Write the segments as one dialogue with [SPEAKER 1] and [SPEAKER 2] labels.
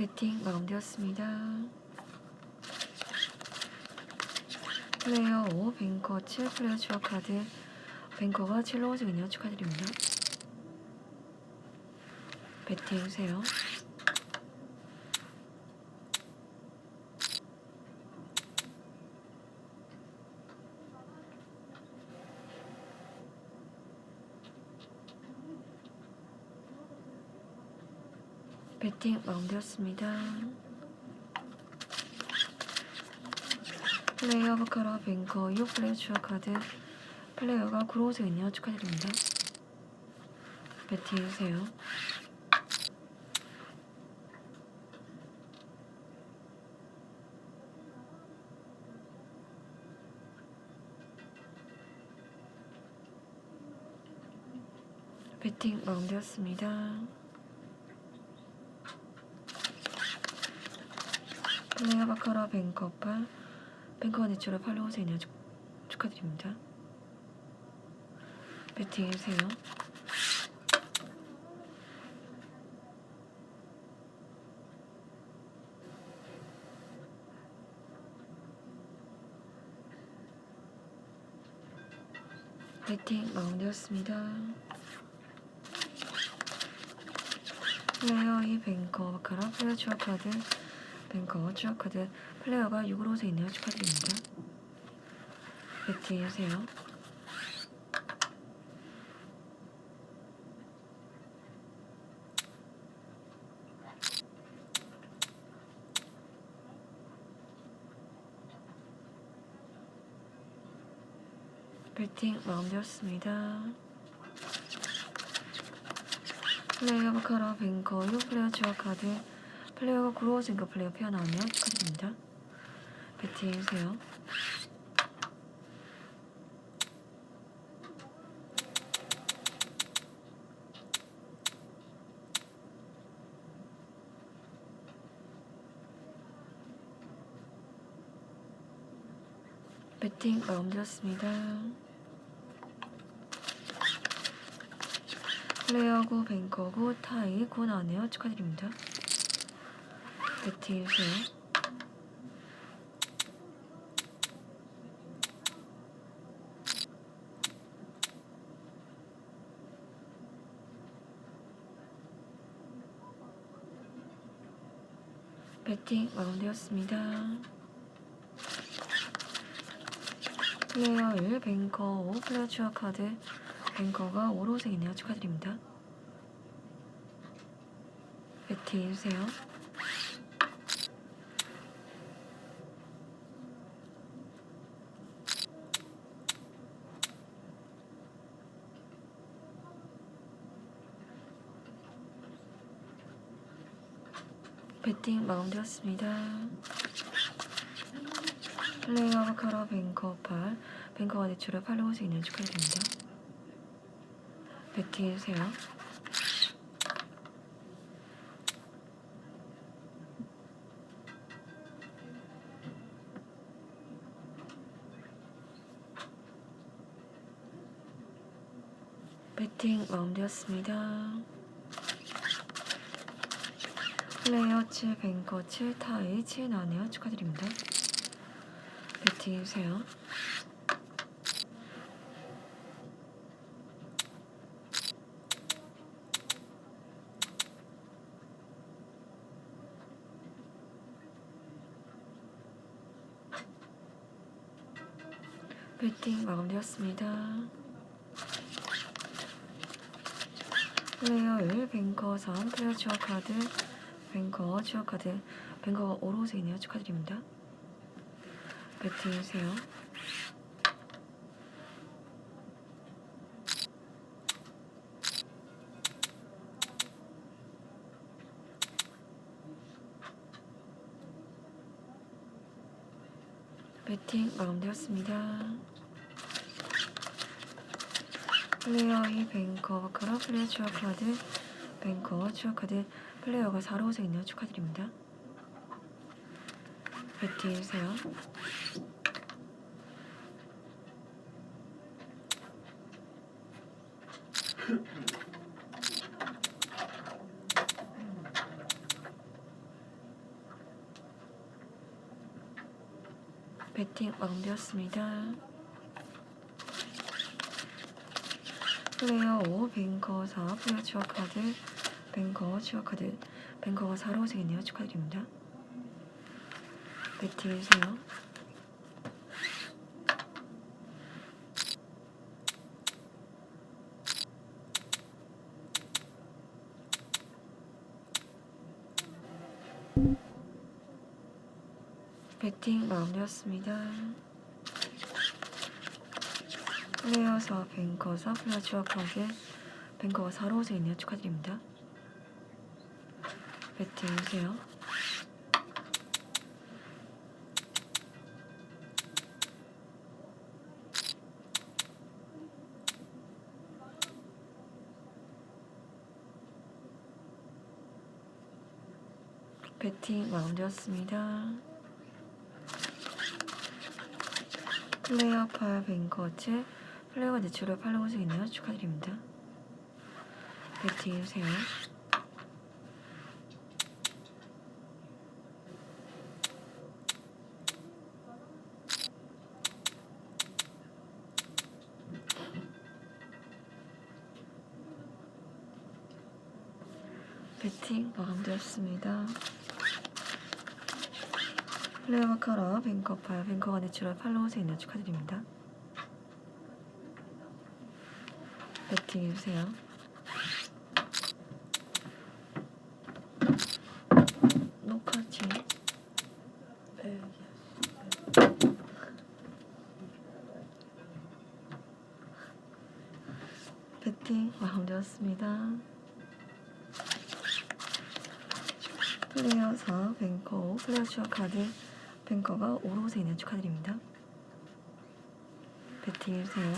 [SPEAKER 1] 배팅 마감되었습니다. 플레이어 5, 뱅커 7, 플레이어 추억 카드 뱅커가 7로 오시군요. 축하드립니다. 배팅 해주세요. 배팅 마감되었습니다. 플레이어 버카라 뱅커 6 플레이어 추억 카드 플레이어가 구로우세군요. 축하드립니다. 배팅 해주세요. 배팅 마감되었습니다. 플레이어 바카라 뱅커 8 뱅커 내추럴 팔로우 세냐 축하드립니다. 배팅 해주세요. 배팅 마감되었습니다. 플레이어 이 뱅커 바카라 플레이어 카드 뱅커 추억 카드 플레이어가 6으로 세 있네요. 축하드립니다. 배팅 해주세요. 배팅 마감되었습니다. 플레이어 바카라 뱅커 6 플레이어 추억 카드 플레이어가 구로워진거 플레이어 페어 나오면 축하드립니다. 배팅 해주세요. 배팅 마감되었습니다. 플레이어고 뱅커고 타이 고 나왔네요. 축하드립니다. 배팅 해주세요. 배팅 마감되었습니다. 플레이어 1, 뱅커 5, 플레이어 추억 카드 뱅커가 5로 생이네요. 축하드립니다. 배팅 해주세요. 배팅 마감되었습니다. 플레이어 카라 뱅커 8 뱅커가 내추럴 팔로우 생일 축하드립니다. 배팅 해주세요. 배팅 마감되었습니다. 플레이어 7 뱅커 7 타이 7 나네요. 축하드립니다. 배팅 해주세요. 배팅 마감되었습니다. 플레이어 1 뱅커 3 플레이어 추억 카드 뱅커 추억 카드 뱅커가 오로색이네요. 축하드립니다. 배팅 해주세요. 배팅 마감되었습니다. 플레이어 이 뱅커 플레이어 추억 카드 뱅커 추가카드 플레이어가 4로 호색있네요. 축하드립니다. 배팅해주세요. 배팅 완료되었습니다. 플레이어 5, 뱅커 4, 플레이어 추가 카드, 뱅커 추가 카드, 뱅커가 4로 오시겠네요. 축하드립니다. 배팅 해주세요. 배팅 마무리였습니다. 플레이어 4, 뱅커 4, 플레이어 추가 카드, 뱅커가 4로 오시겠네요. 축하드립니다. 배팅 해주세요. 배팅 마무리였습니다. 플레이어 8 뱅커츠 플레이어가 내추럴 팔로우 중있네요 축하드립니다. 배팅 해주세요. 배팅 마감되었습니다. 플레이어 카라 뱅커 8 뱅커가 내추럴 팔로우 중있네요 축하드립니다. 배팅 해주세요. 녹화지. 배팅 마감되었습니다. 플레이어 4 뱅커 5 플레이어 추가 카드 뱅커가 5로 오세요 축하드립니다. 배팅 해주세요.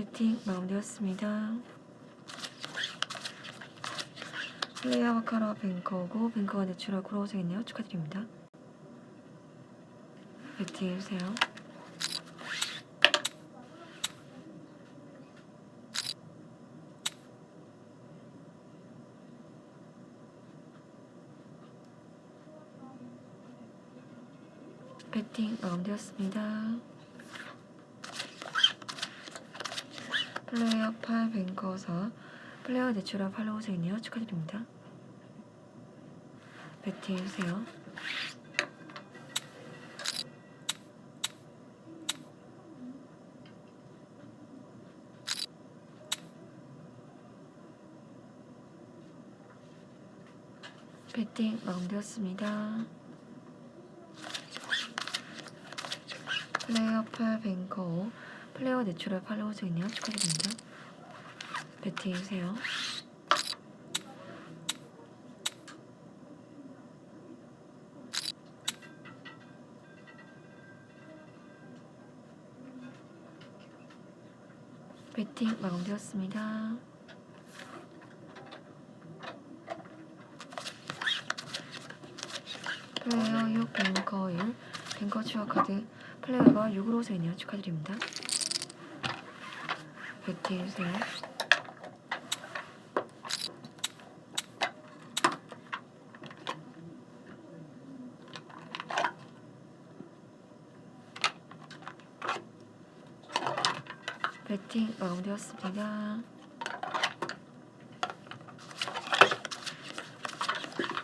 [SPEAKER 1] 배팅 마무리였습니다. 플레이어 마카라 뱅커고 뱅커가 내추럴 크로우즈겠네요. 축하드립니다. 배팅 해주세요. 배팅 마감되었습니다. 플레이어 8 뱅커 4 플레이어 내추럴 팔로우 중이네요. 축하드립니다. 배팅 해주세요. 배팅 마감되었습니다. 플레이어 8 뱅커 5 플레이어 내추럴 팔로우 중이네요. 축하드립니다. 배팅 해주세요. 배팅 마감되었습니다. 플레이어 6 뱅커 1 뱅커 추가 카드 플레이어가 6으로 오세요. 축하드립니다. 해주세요. 배팅 마무리되었습니다.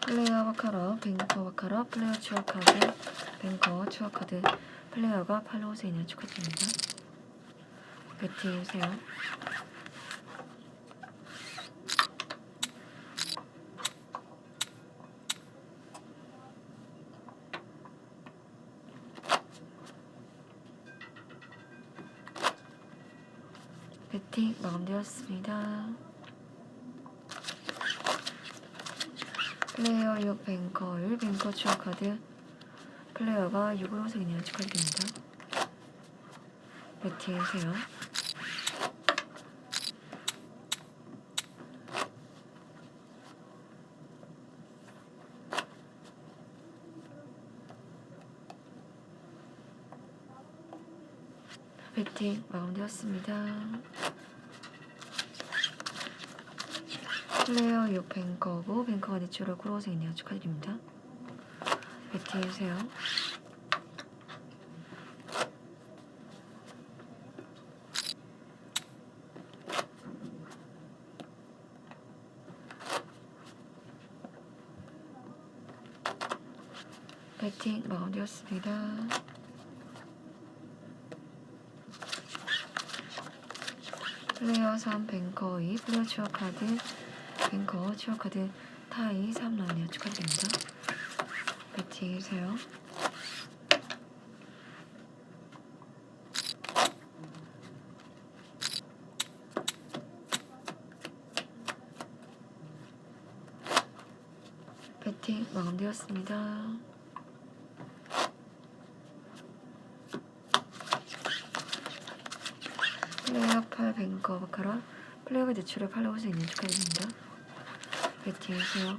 [SPEAKER 1] 플레이어 바카라, 뱅커 바카라, 플레이어 추가 카드, 뱅커 추가 카드, 플레이어가 팔로우 세인을 축하드립니다. 해주세요. 배팅 마감되었습니다. 플레이어 6 뱅커 1 뱅커 추가 카드 플레이어가 6으로 생기네요. 축하드립니다. 배팅 해주세요. 배팅 마감되었습니다. 플레이어 6 뱅커고 뱅커가 내추럴 크로스이네요. 축하드립니다. 배팅해주세요. 배팅 마감되었습니다. 플레이어 3 뱅커 2 플레이어 추억 카드 뱅커 추억 카드 타이 3 나오네요. 축하드립니다. 배팅 해주세요. 배팅 마감되었습니다. 플레이어 8 뱅커 바카라 플레이어가 내출에 팔로우 수 있는 축하드립니다. 배팅 해주세요.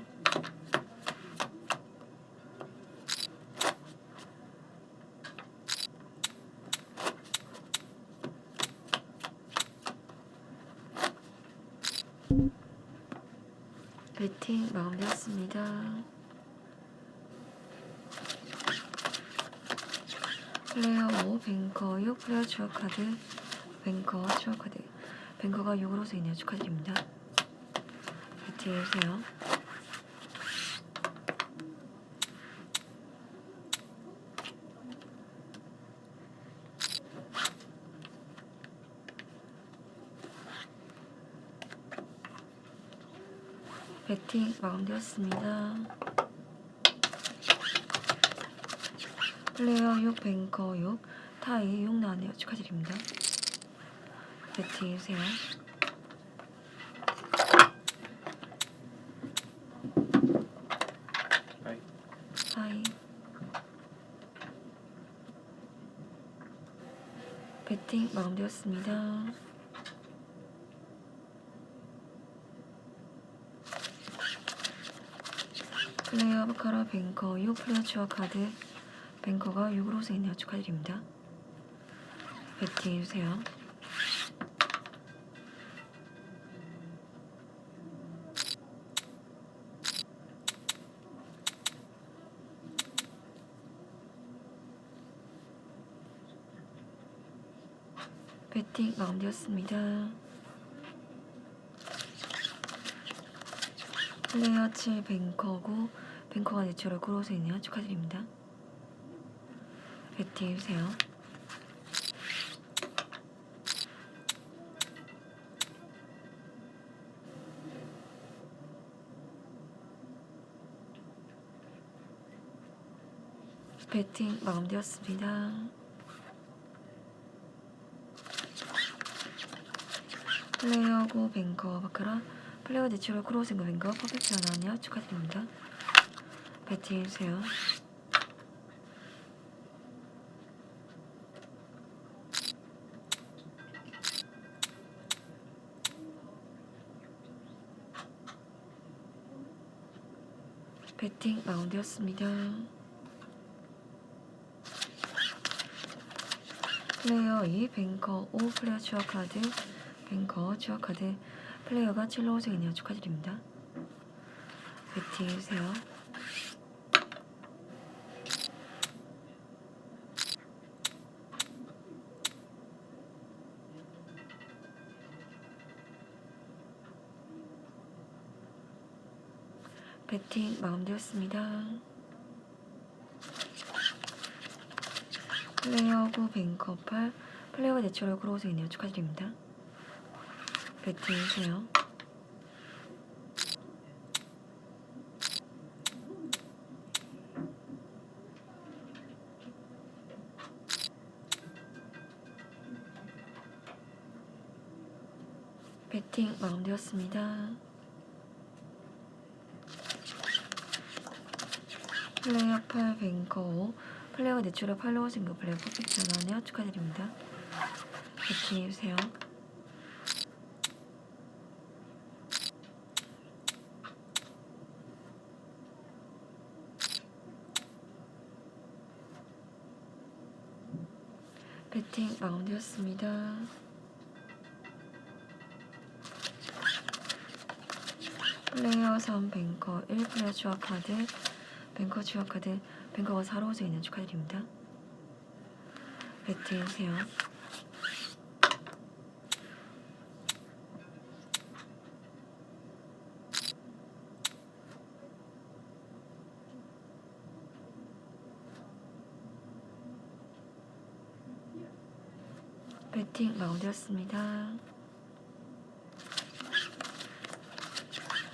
[SPEAKER 1] 배팅 마감되었습니다. 플레이어 5 뱅커 6 플레이어 추억 카드 뱅커 추억 카드 뱅커가 6으로 쓰이네요. 축하드립니다. 배팅 해주세요. 배팅 마감되었습니다. 플레이어 6 뱅커 6 타이 6 나왔네요. 축하드립니다. 해주세요.
[SPEAKER 2] 하이.
[SPEAKER 1] 배팅 마감되었습니다. 플레이어 바카라 뱅커 6 플레이어 추억 카드 뱅커가 6으로 쓰이네요. 축하드립니다. 배팅 해주세요. 배팅 마감되었습니다. 플레이어 7 뱅커고 뱅커가 내추럴 크로스이네요. 축하드립니다. 배팅 해주세요. 배팅 마감되었습니다. 플레이어고 뱅커 바카라 플레이어 내추럴 크로스인거 뱅커 퍼펙트 하나냐 축하드립니다. 배팅 해주세요. 배팅 마운드였습니다. 플레이어 2 뱅커 5 플레이어 추억 카드 뱅커 추억 카드 플레이어가 7로 호생이네요. 축하드립니다. 배팅 해주세요. 배팅 마감되었습니다. 플레이어고 뱅커 8 플레이어가 내추럴 크로스이네요. 축하드립니다. 배팅 해주세요. 배팅 마감되었습니다. 플레이어 8 뱅커 5 플레이어가 내추럴 팔로워 싱글 플레이어 퍼펙트 전환이요 축하드립니다. 배팅 해주세요. 배팅 마감되었습니다. 플레이어 3 뱅커 1 플레이어 추가 카드 뱅커 추가 카드 뱅커가 4로 오져 있는 축하드립니다. 배팅 세요. 배팅 마감되었습니다.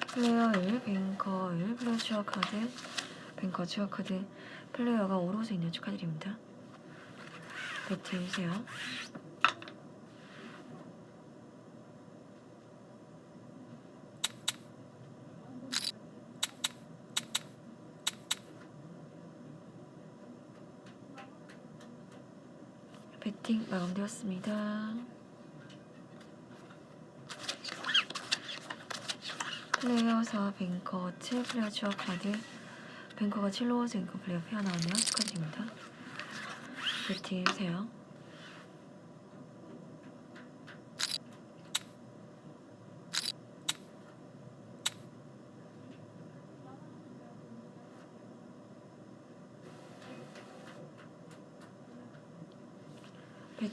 [SPEAKER 1] 플레이어 1, 뱅커 1, 플레이어 추가 카드, 뱅커 추가 카드, 플레이어가 오로서 있는 축하드립니다. 배팅 주세요. 배팅 마감되었습니다. 플레이어 4 뱅커 7 플레이어 추억 카드 뱅커가 7로 오서 뱅커 플레이어 페어 나오네요. 축하드립니다. 배팅 해주세요.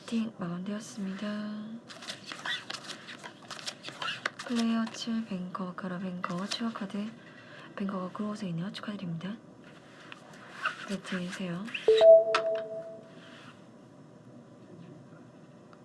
[SPEAKER 1] 배팅 마감되었습니다. 플레이어 7 뱅커 가라 뱅커 추가 카드 뱅커가 그로우서 있네요. 축하드립니다. 해주세요.